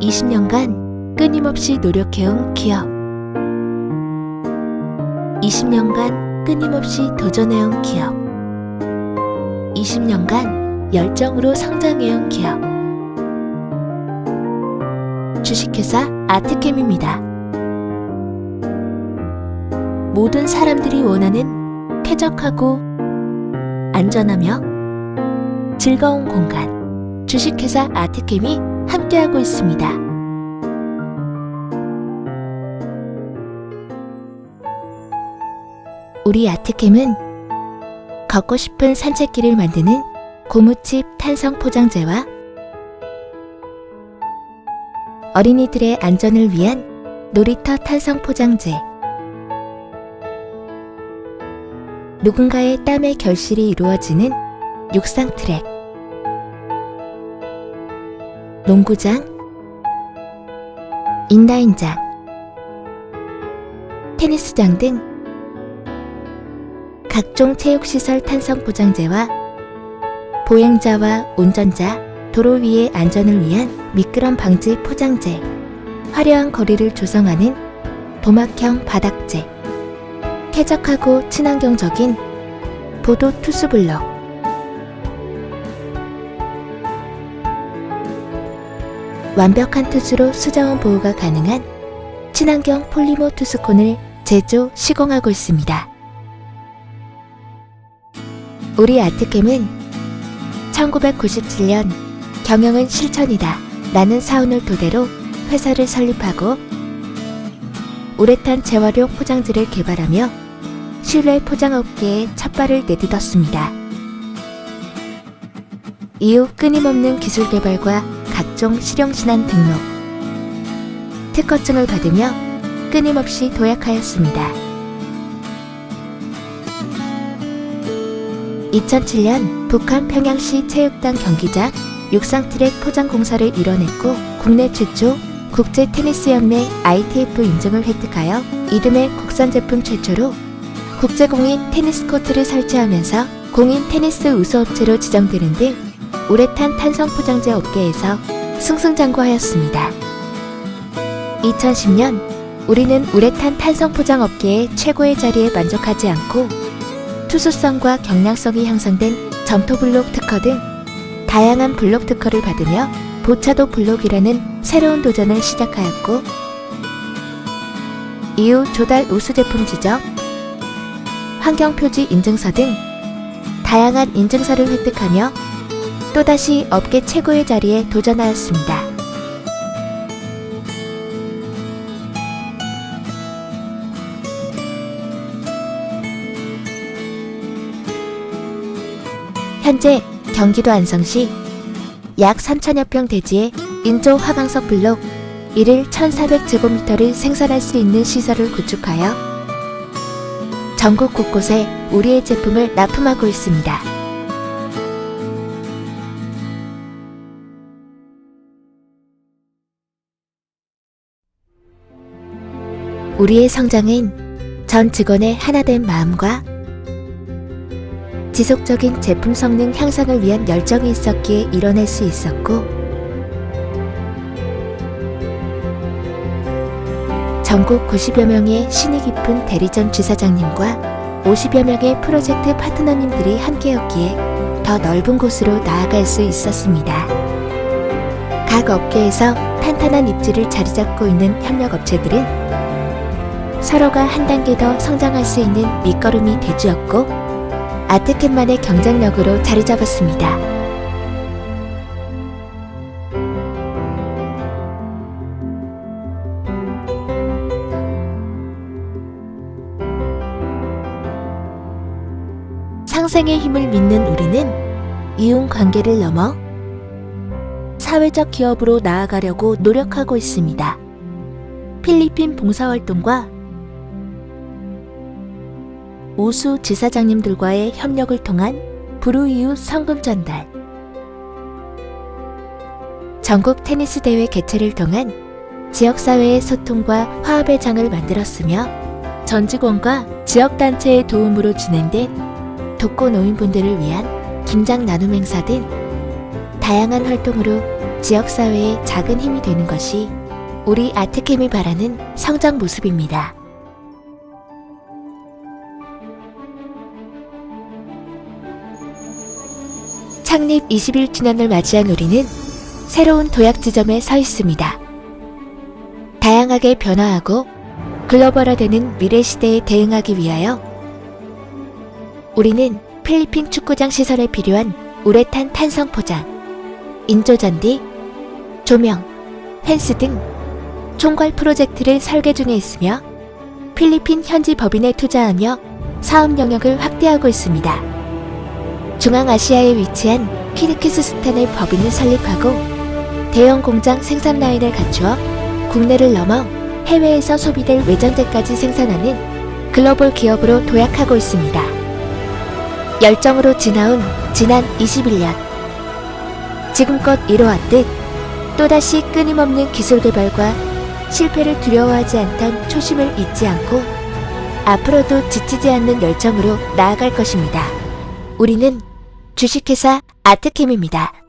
20년간 끊임없이 노력해온 기업. 20년간 끊임없이 도전해온 기업. 20년간 열정으로 성장해온 기업. 주식회사 아트캠입니다. 모든 사람들이 원하는 쾌적하고 안전하며 즐거운 공간. 주식회사 아트캠이 함께하고 있습니다. 우리 아트캠은 걷고 싶은 산책길을 만드는 고무칩 탄성 포장재와 어린이들의 안전을 위한 놀이터 탄성 포장재 누군가의 땀의 결실이 이루어지는 육상 트랙 농구장 인라인장 테니스장 등 각종 체육시설 탄성 포장재와 보행자와 운전자, 도로 위의 안전을 위한 미끄럼 방지 포장재, 화려한 거리를 조성하는 도막형 바닥재, 쾌적하고 친환경적인 보도 투수블럭, 완벽한 투수로 수자원 보호가 가능한 친환경 폴리머 투수콘을 제조, 시공하고 있습니다. 우리 아트캠은 1997년 경영은 실천이다 라는 사운을 토대로 회사를 설립하고 우레탄 재활용 포장지를 개발하며 실외 포장업계에 첫 발을 내딛었습니다. 이후 끊임없는 기술 개발과 각종 실용신안 등록, 특허증을 받으며 끊임없이 도약하였습니다. 2007년 북한 평양시 체육단 경기장 육상 트랙 포장 공사를 이뤄냈고 국내 최초 국제 테니스 연맹 ITF 인증을 획득하여 이듬해 국산 제품 최초로 국제 공인 테니스 코트를 설치하면서 공인 테니스 우수업체로 지정되는 등 우레탄 탄성 포장재 업계에서 승승장구하였습니다. 2010년 우리는 우레탄 탄성 포장 업계의 최고의 자리에 만족하지 않고 투수성과 경량성이 향상된 점토 블록 특허 등 다양한 블록 특허를 받으며 보차도 블록이라는 새로운 도전을 시작하였고 이후 조달 우수 제품 지정, 환경표지 인증서 등 다양한 인증서를 획득하며 또다시 업계 최고의 자리에 도전하였습니다. 현재 경기도 안성시 약 3천여 평 대지의 인조 화강석 블록 1일 1,400제곱미터를 생산할 수 있는 시설을 구축하여 전국 곳곳에 우리의 제품을 납품하고 있습니다. 우리의 성장은 전 직원의 하나된 마음과 지속적인 제품 성능 향상을 위한 열정이 있었기에 이뤄낼 수 있었고 전국 90여 명의 신이 깊은 대리점 지사장님과 50여 명의 프로젝트 파트너님들이 함께였기에 더 넓은 곳으로 나아갈 수 있었습니다. 각 업계에서 탄탄한 입지를 자리 잡고 있는 협력 업체들은 서로가 한 단계 더 성장할 수 있는 밑거름이 되주었고 아트캠만의 경쟁력으로 자리 잡았습니다. 상생의 힘을 믿는 우리는 이용 관계를 넘어 사회적 기업으로 나아가려고 노력하고 있습니다. 필리핀 봉사활동과 우수 지사장님들과의 협력을 통한 불우이웃 성금 전달 전국 테니스 대회 개최를 통한 지역사회의 소통과 화합의 장을 만들었으며 전 직원과 지역단체의 도움으로 진행된 독거 노인분들을 위한 김장 나눔 행사 등 다양한 활동으로 지역사회에 작은 힘이 되는 것이 우리 아트캠이 바라는 성장 모습입니다. 창립 21주년을 맞이한 우리는 새로운 도약 지점에 서 있습니다. 다양하게 변화하고 글로벌화되는 미래 시대에 대응하기 위하여 우리는 필리핀 축구장 시설에 필요한 우레탄 탄성 포장, 인조잔디, 조명, 펜스 등 총괄 프로젝트를 설계 중에 있으며 필리핀 현지 법인에 투자하며 사업 영역을 확대하고 있습니다. 중앙아시아에 위치한 키르키스스탄의 법인을 설립하고 대형 공장 생산 라인을 갖추어 국내를 넘어 해외에서 소비될 외장재까지 생산하는 글로벌 기업으로 도약하고 있습니다. 열정으로 지나온 지난 21년. 지금껏 이뤄왔듯 또다시 끊임없는 기술 개발과 실패를 두려워하지 않던 초심을 잊지 않고 앞으로도 지치지 않는 열정으로 나아갈 것입니다. 우리는 주식회사 아트캠입니다.